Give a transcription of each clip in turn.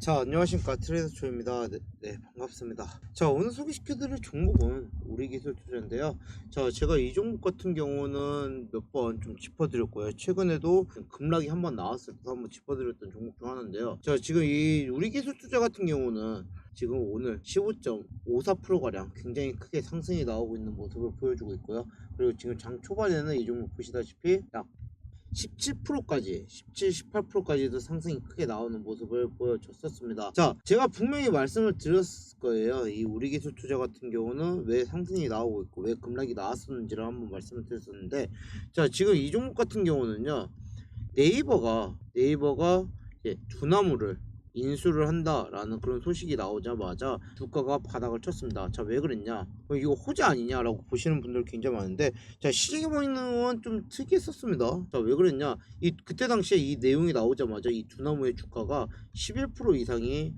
자 안녕하십니까. 트레이더 초입니다. 네, 네, 반갑습니다. 자 오늘 소개시켜드릴 종목은 우리기술 투자인데요. 자 제가 이 종목 같은 경우는 몇 번 좀 짚어드렸고요. 최근에도 좀 급락이 한 번 나왔을 때 한번 짚어드렸던 종목 중 하나인데요. 자 지금 이 우리기술 투자 같은 경우는 지금 오늘 15.54%가량 굉장히 크게 상승이 나오고 있는 모습을 보여주고 있고요. 그리고 지금 장 초반에는 이 종목 보시다시피 약 17%까지 17, 18%까지도 상승이 크게 나오는 모습을 보여줬었습니다. 자, 제가 분명히 말씀을 드렸을 거예요. 이 우리 기술 투자 같은 경우는 왜 상승이 나오고 있고 왜 급락이 나왔었는지를 한번 말씀을 드렸었는데, 자, 지금 이 종목 같은 경우는요, 네이버가 네이버가 이제 두나무를 인수를 한다라는 그런 소식이 나오자마자 주가가 바닥을 쳤습니다. 자, 왜 그랬냐? 어, 이거 호재 아니냐라고 보시는 분들 굉장히 많은데, 자, 시중에 보이는 건좀 특이했었습니다. 자, 왜 그랬냐? 이, 그때 당시에 이 내용이 나오자마자 이 두나무의 주가가 11% 이상이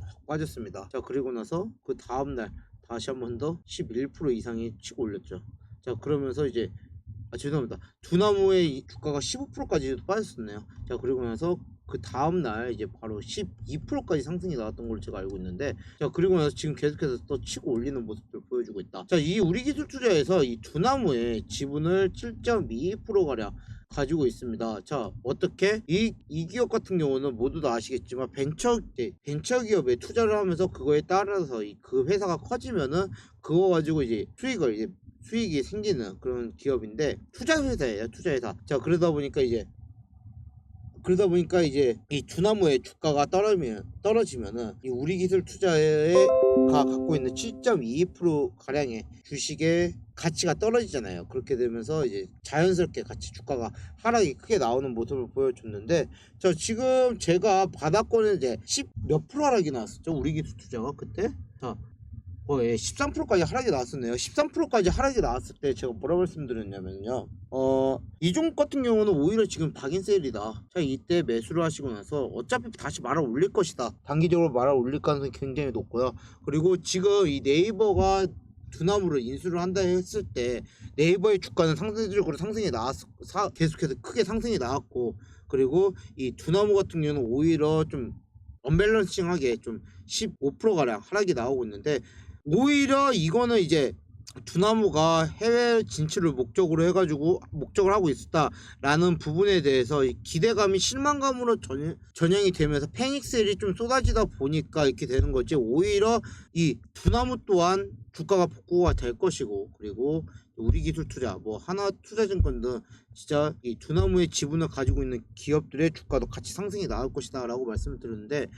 확 빠졌습니다. 자, 그리고 나서 그 다음 날 다시 한 번 더 11% 이상이 치고 올렸죠. 자, 그러면서 이제 아 죄송합니다. 두나무의 이 주가가 15%까지도 빠졌었네요. 자 그리고 나서 그 다음 날 이제 바로 12%까지 상승이 나왔던 걸로 제가 알고 있는데 자 그리고 나서 지금 계속해서 또 치고 올리는 모습을 보여주고 있다. 자 이 우리 기술 투자에서 이 두나무의 지분을 7.22% 가량 가지고 있습니다. 자 어떻게 이, 이 기업 같은 경우는 모두 다 아시겠지만 벤처 이제 벤처 기업에 투자를 하면서 그거에 따라서 이 그 회사가 커지면은 그거 가지고 이제 수익을 이제 수익이 생기는 그런 기업인데 투자 회사예요 투자 회사 자 그러다 보니까 이제 그러다 보니까 이제 이 두나무의 주가가 떨어지면 떨어지면은 이 우리 기술 투자가 갖고 있는 7.22% 가량의 주식의 가치가 떨어지잖아요. 그렇게 되면서 이제 자연스럽게 같이 주가가 하락이 크게 나오는 모습을 보여줬는데, 저 지금 제가 바닥권에 이제 10 몇 프로 하락이 나왔었죠. 우리 기술 투자가 그때. 자, 어, 예, 13%까지 하락이 나왔었네요. 13%까지 하락이 나왔을 때 제가 뭐라 말씀드렸냐면요. 어, 이 종목 같은 경우는 오히려 지금 박인 세일이다. 자, 이때 매수를 하시고 나서 어차피 다시 말아 올릴 것이다. 단기적으로 말아 올릴 가능성이 굉장히 높고요. 그리고 지금 이 네이버가 두나무를 인수를 한다 했을 때 네이버의 주가는 상대적으로 상승이 나왔 사, 계속해서 크게 상승이 나왔고 그리고 이 두나무 같은 경우는 오히려 좀 언밸런싱하게 좀 15%가량 하락이 나오고 있는데 오히려 이거는 이제 두나무가 해외 진출을 목적으로 해가지고 목적을 하고 있었다라는 부분에 대해서 이 기대감이 실망감으로 전, 전형이 되면서 패닉셀이 좀 쏟아지다 보니까 이렇게 되는 거지. 오히려 이 두나무 또한 주가가 복구가 될 것이고 그리고 우리 기술 투자 뭐 하나 투자증권 등 진짜 이 두나무의 지분을 가지고 있는 기업들의 주가도 같이 상승이 나올 것이다라고 말씀을 드렸는데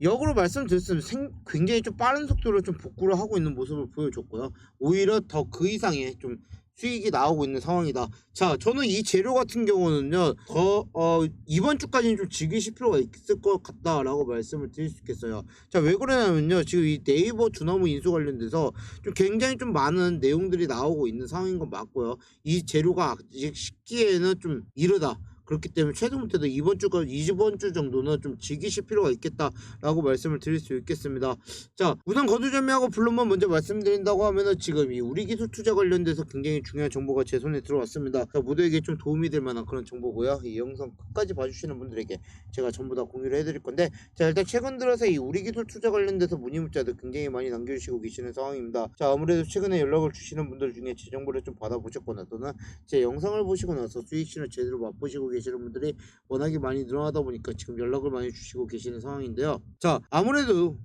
역으로 말씀드렸으면 생, 굉장히 좀 빠른 속도로 좀 복구를 하고 있는 모습을 보여줬고요. 오히려 더 그 이상의 좀 수익이 나오고 있는 상황이다. 자, 저는 이 재료 같은 경우는요, 더, 어, 이번 주까지는 좀 즐기실 필요가 있을 것 같다라고 말씀을 드릴 수 있겠어요. 자, 왜 그러냐면요, 지금 이 네이버 두나무 인수 관련돼서 좀 굉장히 좀 많은 내용들이 나오고 있는 상황인 건 맞고요. 이 재료가 아직 식기에는 좀 이르다. 그렇기 때문에 못해도 이번 주가 이번 주 정도는 좀 즐기실 필요가 있겠다라고 말씀을 드릴 수 있겠습니다. 자, 우선 거두절미하고 블룸만 먼저 말씀드린다고 하면은 지금 이 우리 기술 투자 관련돼서 굉장히 중요한 정보가 제 손에 들어왔습니다. 자, 모두에게 좀 도움이 될 만한 그런 정보고요. 이 영상 끝까지 봐주시는 분들에게 제가 전부 다 공유를 해드릴 건데, 자 일단 최근 들어서 이 우리 기술 투자 관련돼서 문의 문자들 굉장히 많이 남겨주시고 계시는 상황입니다. 자, 아무래도 최근에 연락을 주시는 분들 중에 제 정보를 좀 받아보셨거나 또는 제 영상을 보시고 나서 수익실을 제대로 맛보시고 계시는 분들이 워낙에 많이 늘어나다 보니까 지금 연락을 많이 주시고 계시는 상황인데요. 자, 아무래도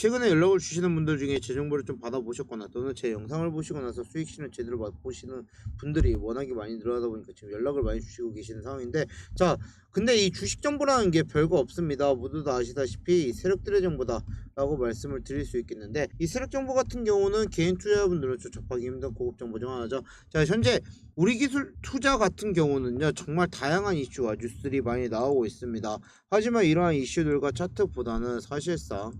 최근에 연락을 주시는 분들 중에 제 정보를 좀 받아보셨거나 또는 제 영상을 보시고 나서 수익실을 제대로 맛보시는 분들이 워낙에 많이 늘어나다 보니까 지금 연락을 많이 주시고 계시는 상황인데 자 근데 이 주식 정보라는 게 별거 없습니다. 모두 다 아시다시피 이 세력들의 정보다 라고 말씀을 드릴 수 있겠는데 이 세력 정보 같은 경우는 개인 투자자분들은 좀 접하기 힘든 고급 정보 중 하나죠. 자 현재 우리 기술 투자 같은 경우는요 정말 다양한 이슈와 뉴스들이 많이 나오고 있습니다. 하지만 이러한 이슈들과 차트보다는 사실상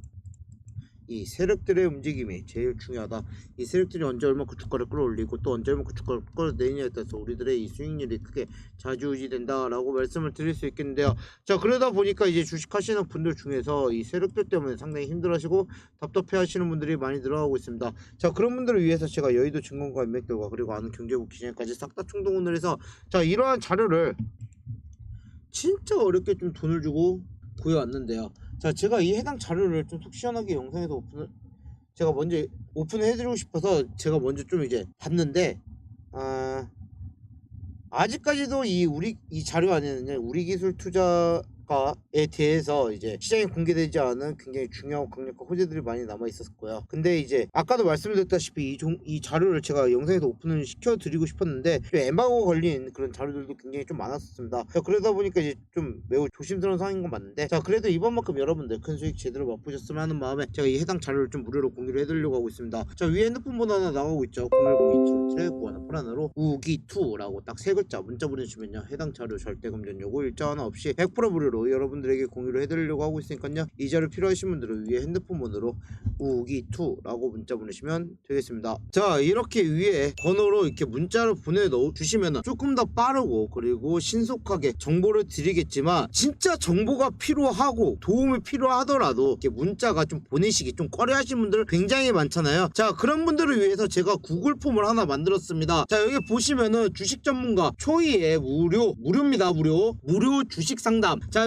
이 세력들의 움직임이 제일 중요하다. 이 세력들이 언제 얼마큼 주가를 끌어올리고 또 언제 얼마큼 주가를 끌어내느냐에 따라서 우리들의 이 수익률이 크게 좌지우지된다라고 말씀을 드릴 수 있겠는데요. 자 그러다 보니까 이제 주식하시는 분들 중에서 이 세력들 때문에 상당히 힘들어하시고 답답해하시는 분들이 많이 늘어나고 있습니다. 자 그런 분들을 위해서 제가 여의도 증권가 인맥들과 그리고 아는 경제국 기준까지 싹 다 총동원을 해서 자 이러한 자료를 진짜 어렵게 좀 돈을 주고 구해왔는데요. 자, 제가 이 해당 자료를 좀 속 시원하게 영상에서 오픈을 제가 먼저 오픈을 해드리고 싶어서 제가 먼저 좀 이제 봤는데 아 아직까지도 이 우리 이 자료 안에는요 우리 기술 투자 가에 대해서 이제 시장에 공개되지 않은 굉장히 중요하고 강력한 호재들이 많이 남아 있었고요. 근데 이제 아까도 말씀드렸다시피 이, 종, 이 자료를 제가 영상에서 오픈을 시켜드리고 싶었는데 좀 에바고 걸린 그런 자료들도 굉장히 좀 많았었습니다. 자, 그러다 보니까 이제 좀 매우 조심스러운 상황인 건 맞는데 자 그래도 이번만큼 여러분들 큰 수익 제대로 맛보셨으면 하는 마음에 제가 이 해당 자료를 좀 무료로 공유를 해드리려고 하고 있습니다. 자 위에 핸드폰 번호 하나 나가고 있죠. 01027 하나 불안으로 우기2라고 딱 세 글자 문자 보내주시면요 해당 자료 절대 금전 요구 일자 하나 없이 100% 무료로 여러분들에게 공유를 해드리려고 하고 있으니까요 이 자료 필요하신 분들은 위에 핸드폰 번호로 우기2라고 문자 보내시면 되겠습니다. 자 이렇게 위에 번호로 이렇게 문자를 보내 넣어 주시면 조금 더 빠르고 그리고 신속하게 정보를 드리겠지만 진짜 정보가 필요하고 도움이 필요하더라도 이렇게 문자가 좀 보내시기 좀 꺼려하시는 분들 굉장히 많잖아요. 자 그런 분들을 위해서 제가 구글 폼을 하나 만들었습니다. 자 여기 보시면은 주식 전문가 초이의 무료 무료입니다 무료 무료 주식 상담. 자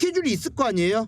스케줄이 있을 거 아니에요